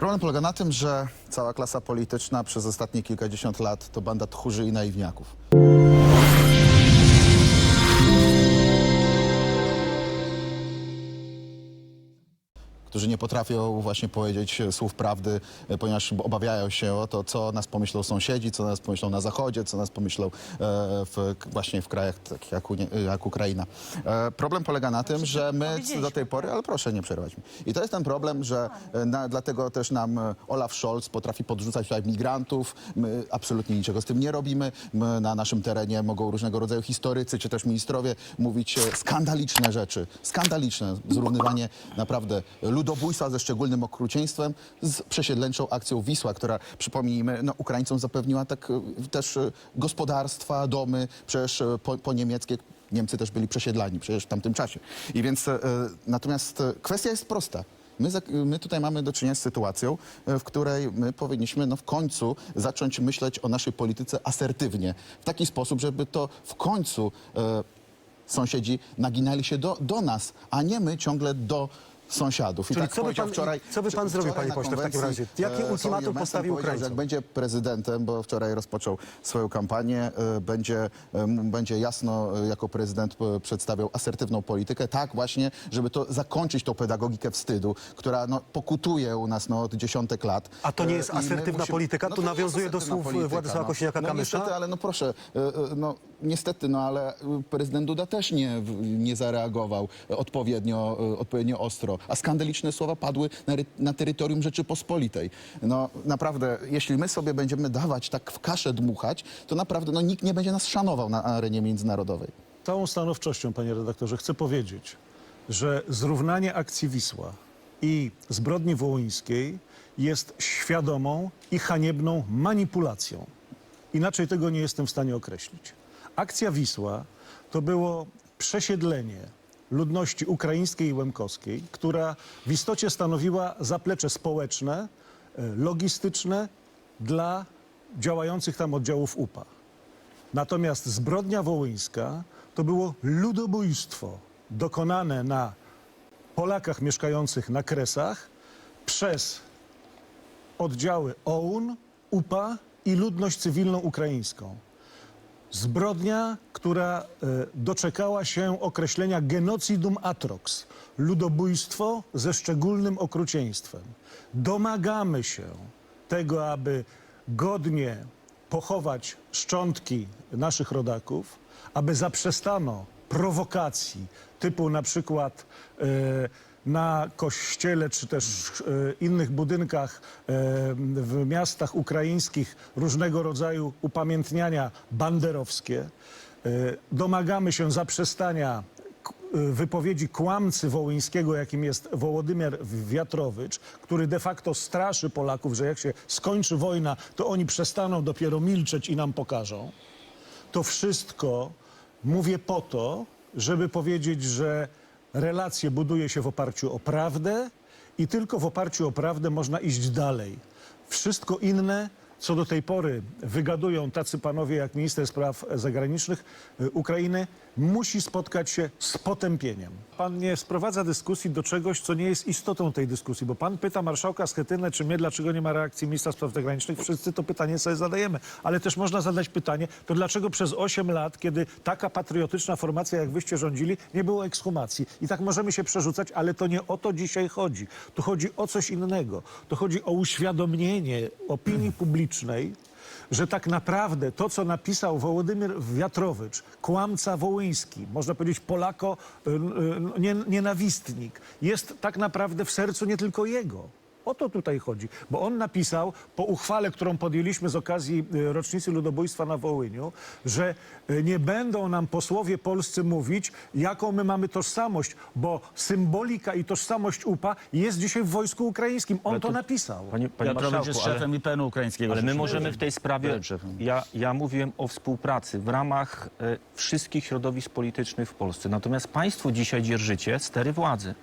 Problem polega na tym, że cała klasa polityczna przez ostatnie kilkadziesiąt lat to banda tchórzy i naiwniaków. Którzy nie potrafią właśnie powiedzieć e, słów prawdy, e, ponieważ obawiają się o to, co nas pomyślą sąsiedzi, co nas pomyślą na Zachodzie, co nas pomyślą e, w, właśnie w krajach takich jak, jak Ukraina. Problem polega na tym, że my do tej pory, ale proszę nie przerywać mi. I to jest ten problem, że na, dlatego też nam Olaf Scholz potrafi podrzucać tutaj migrantów. My absolutnie niczego z tym nie robimy. My na naszym terenie mogą różnego rodzaju historycy czy też ministrowie mówić skandaliczne rzeczy. Skandaliczne. Zrównywanie naprawdę ludobójstwa ze szczególnym okrucieństwem z przesiedleńczą akcją Wisła, która przypomnijmy, no, Ukraińcom zapewniła tak e, też e, gospodarstwa, domy, przecież e, po, po niemieckie Niemcy też byli przesiedlani przecież w tamtym czasie. I więc e, natomiast kwestia jest prosta. My, my tutaj mamy do czynienia z sytuacją, w której my powinniśmy no, w końcu zacząć myśleć o naszej polityce asertywnie. W taki sposób, żeby to w końcu e, sąsiedzi naginali się do, do nas, a nie my ciągle do sąsiadów. I Czyli tak co by powiedział pan- wczoraj, co by pan wczoraj zrobił, panie na pośle, w takim konwencji, razie? Jakie ultimatum postawił powiedział, że Ukraińcom? Jak będzie prezydentem, bo wczoraj rozpoczął swoją kampanię, e, będzie, e, m, będzie jasno e, jako prezydent e, przedstawiał asertywną politykę, tak właśnie, żeby to zakończyć tą pedagogikę wstydu, która no, pokutuje u nas no, od dziesiątek lat. A to nie E, jest i my asertywna polityka? Tu to nie jest nawiązuje do asertywna słów Władysława Kosiniaka-Kamysza? No niestety, ale no proszę, e, e, no niestety, no ale e, prezydent Duda też nie, nie zareagował e, odpowiednio, e, odpowiednio ostro, a skandaliczne słowa padły na, na terytorium Rzeczypospolitej. No naprawdę, jeśli my sobie będziemy dawać tak w kaszę dmuchać, to naprawdę no, nikt nie będzie nas szanował na arenie międzynarodowej. całą stanowczością, panie redaktorze, chcę powiedzieć, że zrównanie akcji Wisła i zbrodni wołyńskiej jest świadomą i haniebną manipulacją. Inaczej tego nie jestem w stanie określić. Akcja Wisła to było przesiedlenie ludności ukraińskiej i łemkowskiej, która w istocie stanowiła zaplecze społeczne, e, logistyczne dla działających tam oddziałów UPA. Natomiast zbrodnia wołyńska to było ludobójstwo dokonane na Polakach mieszkających na Kresach przez oddziały OUN, UPA i ludność cywilną ukraińską. Zbrodnia, która e, doczekała się określenia genocidum atrox, ludobójstwo ze szczególnym okrucieństwem. Domagamy się tego, aby godnie pochować szczątki naszych rodaków, aby zaprzestano prowokacji typu na przykład e, na kościele czy też e, innych budynkach e, w miastach ukraińskich różnego rodzaju upamiętniania banderowskie. E, domagamy się zaprzestania wypowiedzi kłamcy wołyńskiego, jakim jest Wołodymyr Wiatrowicz, który de facto straszy Polaków, że jak się skończy wojna, to oni przestaną dopiero milczeć i nam pokażą. To wszystko mówię po to, żeby powiedzieć, że relacje buduje się w oparciu o prawdę i tylko w oparciu o prawdę można iść dalej. Wszystko inne, co do tej pory wygadują tacy panowie jak minister spraw zagranicznych y, Ukrainy, musi spotkać się z potępieniem. Pan nie sprowadza dyskusji do czegoś, co nie jest istotą tej dyskusji, bo pan pyta marszałka Schetynę, czy mnie, dlaczego nie ma reakcji ministra spraw zagranicznych. Wszyscy to pytanie sobie zadajemy, ale też można zadać pytanie, to dlaczego przez 8 lat, kiedy taka patriotyczna formacja, jak wyście rządzili, nie było ekshumacji. I tak możemy się przerzucać, ale to nie o to dzisiaj chodzi. Tu chodzi o coś innego. To chodzi o uświadomienie opinii publicznej, że tak naprawdę to, co napisał Wołodymyr Wiatrowicz, kłamca wołyński, można powiedzieć Polako y, y, nie, nienawistnik, jest tak naprawdę w sercu nie tylko jego. O to tutaj chodzi, bo on napisał po uchwale, którą podjęliśmy z okazji y, rocznicy ludobójstwa na Wołyniu, że y, nie będą nam posłowie polscy mówić, jaką my mamy tożsamość, bo symbolika i tożsamość UPA jest dzisiaj w wojsku ukraińskim. On to napisał. Panie, panie jest marszałku, ale, szefem IPN-u ukraińskiego. ale my rzeczywiście. możemy w tej sprawie... Byłem szefem. Ja, ja mówiłem o współpracy w ramach e, wszystkich środowisk politycznych w Polsce. Natomiast państwo dzisiaj dzierżycie stery władzy.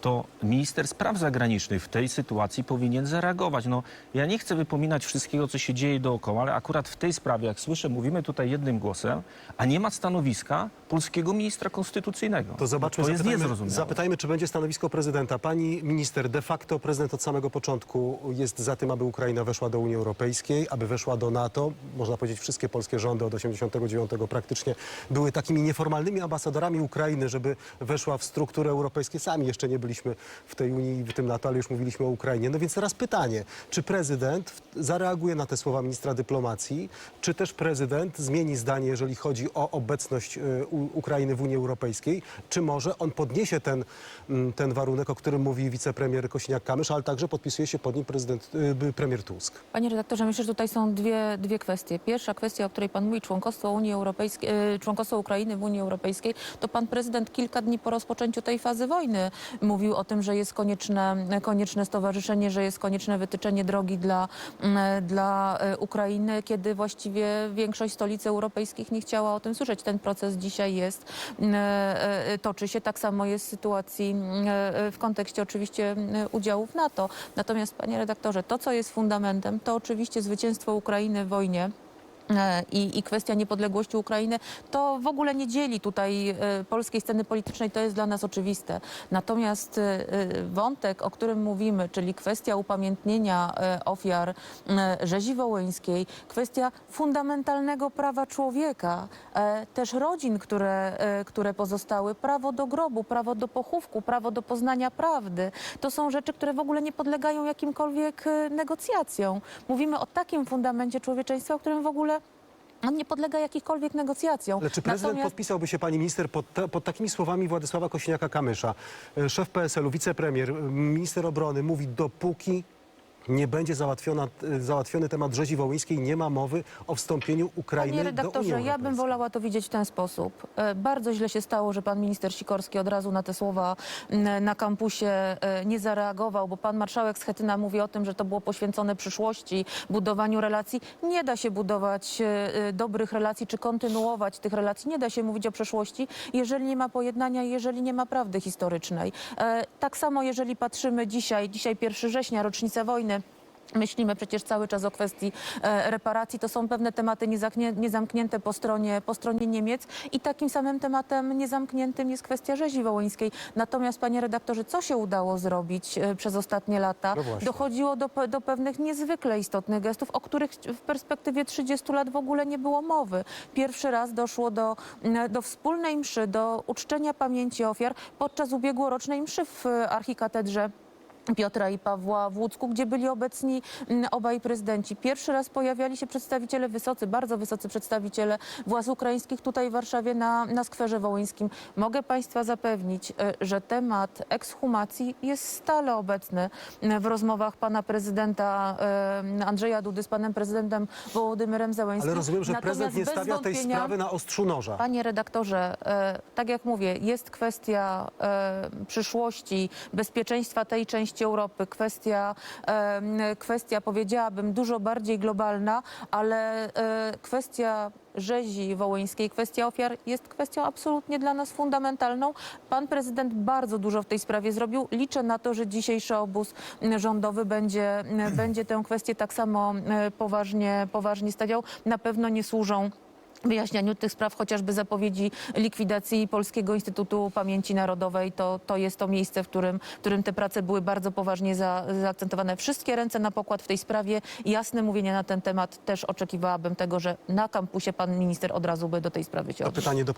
To minister spraw zagranicznych w tej sytuacji powinien zareagować. No, ja nie chcę wypominać wszystkiego, co się dzieje dookoła, ale akurat w tej sprawie, jak słyszę, mówimy tutaj jednym głosem, a nie ma stanowiska polskiego ministra konstytucyjnego. To zobaczmy, to jest zapytajmy, zapytajmy, czy będzie stanowisko prezydenta. Pani minister, de facto prezydent od samego początku jest za tym, aby Ukraina weszła do Unii Europejskiej, aby weszła do NATO. Można powiedzieć, wszystkie polskie rządy od 89 praktycznie były takimi nieformalnymi ambasadorami Ukrainy, żeby weszła w struktury europejskie. Sami jeszcze nie byliśmy w tej Unii i w tym NATO, ale już mówiliśmy o Ukrainie. No więc teraz pytanie, czy prezydent zareaguje na te słowa ministra dyplomacji, czy też prezydent zmieni zdanie, jeżeli chodzi o obecność y, Ukrainy w Unii Europejskiej, czy może on podniesie ten, mm, ten warunek, o którym mówi wicepremier Kośniak-Kamysz, ale także podpisuje się pod nim prezydent, y, premier Tusk. Panie redaktorze, myślę, że tutaj są dwie, dwie kwestie. Pierwsza kwestia, o której pan mówi, członkostwo, Unii Europejskiej, e, członkostwo Ukrainy w Unii Europejskiej, to pan prezydent kilka dni po rozpoczęciu tej fazy wojny mówił o tym, że jest konieczne, konieczne stowarzyszenie, że jest konieczne wytyczenie drogi dla, dla e, Ukrainy, kiedy właściwie większość stolic europejskich nie chciała o tym słyszeć. Ten proces dzisiaj jest, mm, e, e, toczy się. Tak samo jest w sytuacji mm, w kontekście oczywiście mm, udziału w NATO. Natomiast, panie redaktorze, to, co jest fundamentem, to oczywiście zwycięstwo Ukrainy w wojnie. E, I, I kwestia niepodległości Ukrainy to w ogóle nie dzieli tutaj e, polskiej sceny politycznej, to jest dla nas oczywiste. Natomiast e, wątek, o którym mówimy, czyli kwestia upamiętnienia ofiar rzezi wołyńskiej, kwestia fundamentalnego prawa człowieka, też rodzin, które, które pozostały, prawo do grobu, prawo do pochówku, prawo do poznania prawdy, to są rzeczy, które w ogóle nie podlegają jakimkolwiek negocjacjom. Mówimy o takim fundamencie człowieczeństwa, o którym w ogóle on nie podlega jakichkolwiek negocjacjom. Ale czy prezydent Natomiast- podpisałby się, pani minister, pod, te, pod takimi słowami Władysława Kośniaka-Kamysza? E, Szef PSL-u, wicepremier, minister obrony mówi, dopóki nie będzie załatwiona, e, załatwiony temat rzezi wołyńskiej, nie ma mowy o wstąpieniu Ukrainy Panie do Unii redaktorze, ja bym Europejskiej. wolała to widzieć w ten sposób. E, Bardzo źle się stało, że pan minister Sikorski od razu na te słowa na kampusie e, nie zareagował, bo pan marszałek Schetyna mówi o tym, że to było poświęcone przyszłości, budowaniu relacji. Nie da się budować e, dobrych relacji, czy kontynuować tych relacji. Nie da się mówić o przeszłości, jeżeli nie ma pojednania jeżeli nie ma prawdy historycznej. Tak samo, jeżeli patrzymy dzisiaj, dzisiaj 1 września, rocznica wojny, Myślimy przecież cały czas o kwestii e, reparacji. To są pewne tematy niezamknięte po stronie, po stronie Niemiec i takim samym tematem niezamkniętym jest kwestia rzezi wołyńskiej. Natomiast, panie redaktorze, co się udało zrobić e, przez ostatnie lata? No. Dochodziło do, do pewnych niezwykle istotnych gestów, o których w perspektywie 30 lat w ogóle nie było mowy. Pierwszy raz doszło do, do wspólnej mszy, do uczczenia pamięci ofiar podczas ubiegłorocznej mszy w e, archikatedrze Piotra i Pawła w Łódzku, gdzie byli obecni mm, obaj prezydenci. Pierwszy raz pojawiali się przedstawiciele wysocy, bardzo wysocy przedstawiciele władz ukraińskich tutaj w Warszawie na, na skwerze wołyńskim. Mogę Państwa zapewnić, e, że temat ekshumacji jest stale obecny m, w rozmowach pana prezydenta e, Andrzeja Dudy z panem prezydentem Wołodymyrem Zełenskim. Ale rozumiem, że Natomiast prezydent nie stawia tej sprawy na ostrzu noża. Panie redaktorze, e, tak jak mówię, jest kwestia przyszłości, bezpieczeństwa tej części Europy, kwestia, kwestia powiedziałabym dużo bardziej globalna, ale e, kwestia rzezi wołyńskiej, kwestia ofiar jest kwestią absolutnie dla nas fundamentalną. Pan prezydent bardzo dużo w tej sprawie zrobił. Liczę na to, że dzisiejszy obóz rządowy będzie, będzie tę kwestię tak samo e, poważnie, poważnie stawiał. Na pewno nie służą wyjaśnianiu tych spraw, chociażby zapowiedzi likwidacji Polskiego Instytutu Pamięci Narodowej. To, to jest to miejsce, w którym, w którym te prace były bardzo poważnie za, zaakcentowane. Wszystkie ręce na pokład w tej sprawie. Jasne mówienie na ten temat. Też oczekiwałabym tego, że na kampusie pan minister od razu by do tej sprawy się odniósł.